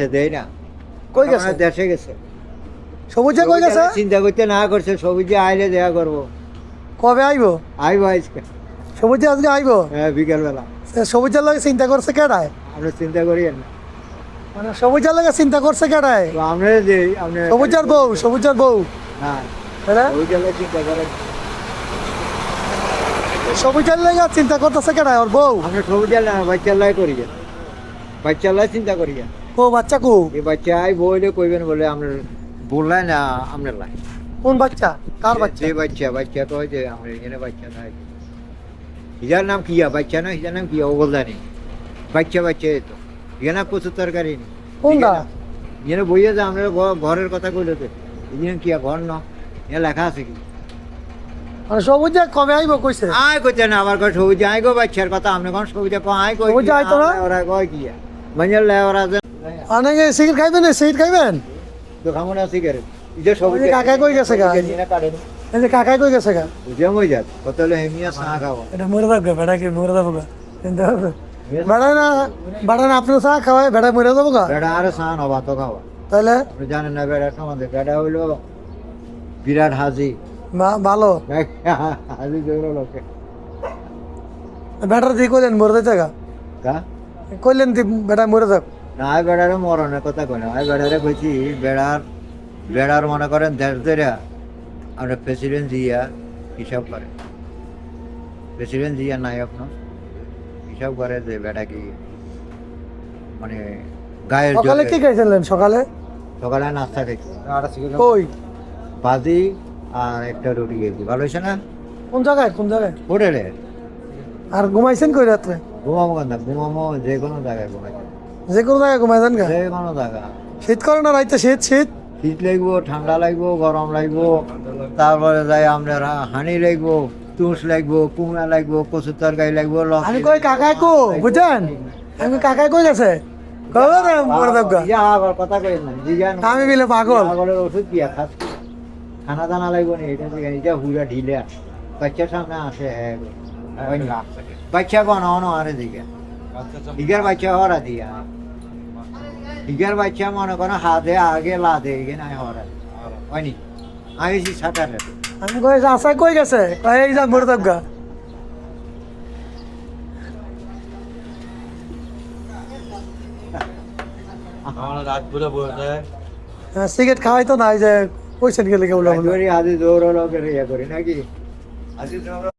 আছে দেয় না। কই গেছে? দেশে গেছে। সবুজে কই গেছে? চিন্তা করতে না করছে সবুজে আইলে দেখা করব। কবে আইবো? আইবো আজকে। সবুজে আজকে আইবো? হ্যাঁ বিকেলবেলা। সবুজের লাগে চিন্তা করছে কেডায়? আমরা চিন্তা করি না। মানে সবুজের লাগে চিন্তা করছে কেডায়? আমরা যে আপনি সবুজের বউ সবুজের বউ। হ্যাঁ? চিন্তা করেন সবুজের লাগে চিন্তা করতেছে কেডায় ওর বউ? আমরা সবুজের বাচ্চার লাই করি বাচ্চার লাই চিন্তা করি ও বাচ্চা কু এই বাচ্চা আই বইলে কইবেন বলে আমরা বললাই না আপনার লাই। কোন বাচ্চা? কার বাচ্চা? বাচ্চা বাচ্চা তো যে আমরা এখানে বাচ্চা নাই। হিজার নাম কিয়া বাচ্চা না হিজার নাম কিয়া ও বাচ্চা বাচ্চা তো। এখানে তরকারি কোনটা? এখানে বইয়ে যে আমরা ঘরের কথা কইলে তো। এখানে কিয়া ঘর ন? এখানে লেখা আছে কি? মানে সবুজে কবে আইবো কইছে? আয় কইতে না আবার কয় সবুজ আয় গো বাচ্চার কথা। আপনি কোন সবুজ কো আয় কই সবুজ আয় না? ওরা কয় কিয়া মঞ্জল লে ওরা অনেকে সিগারেট খাইবেন সিগারেট খাইবেন? তো খামো না সিগারেট। ইজে যে কাকা কই গেছে গা? এই যে কাকাই কই গেছে গা? বুঝে মই যাত কত হলে হেমিয়া চা খাওয়া। এটা মরে যাবে বেটা কি মরে যাব গা? হবে। বেড়া না বেড়া না আপনি চা খাওয়াই বেড়া মরে যাব গা? বেড়া আর চা নবা তো খাওয়া। তাহলে জানেন না বেড়া সমাজে বেড়া হইল বিরাট হাজি। ভালো। হাজি জোর লোকে। বেটার দিয়ে কইলেন মরে যাইতে গা? কইলেন দি বেটা মরে যাক। আয় বেড়ারে মরণের কথা কই না আয় বেড়ারে কইছি বেড়ার বেড়ার মনে করেন দেশ ধরে আমরা প্রেসিডেন্ট জিয়া হিসাব করে। প্রেসিডেন্ট জিয়া নায়ক না হিসাব করে যে বেড়া কি মানে গায়ের সকালে। কি খাইছিলেন? সকালে? সকালে নাস্তা খাইছি। কই? ভাজি আর একটা রুটি খেয়েছি ভালো হয়েছে না? কোন জায়গায়? কোন জায়গায়? হোটেলে। আর ঘুমাইছেন কই রাত্রে? ঘুমাবো কেন? ঘুমাবো যে কোনো জায়গায় ঘুমাইছি। যে কোনো জায়গায় ঘুমাইছেন গা। যে কোনো জায়গা। শীত করে না রাইতে শীত শীত? শীত লাগবো ঠান্ডা লাগবো গরম লাগবো তারপরে যাই আপনার হানি লাগবো তুষ লাগবো কুমড়া লাগবো কচুর তরকারি লাগবো আমি কই কাকাই কো? বুঝছেন? আমি কাকাই কই গেছে? ইয়া আমি বিলে পাগল। পাগলের ওষুধ দিয়া খাস। খানা দানা লাগবো না এটা এটা হুরা ঢিলে বাচ্চার সামনে আসে হ্যাঁ। বাচ্চা কোন অন আরে দিকে। ইগার বাচ্চা হরা দিয়া। ইগার বাচ্চা মনে করো হাতে আগে লাদে এখানে হরা হয়নি? আমি সাঁতারে আমি কই আশা কই গেছে? কই এই যা মরে গা হ্যাঁ, সিগারেট খাওয়াই তো নাই যে কইছেন গেলে কেউ রাজবাড়ি আদি দৌড় হলো করে ইয়ে করি নাকি? আদি দৌড়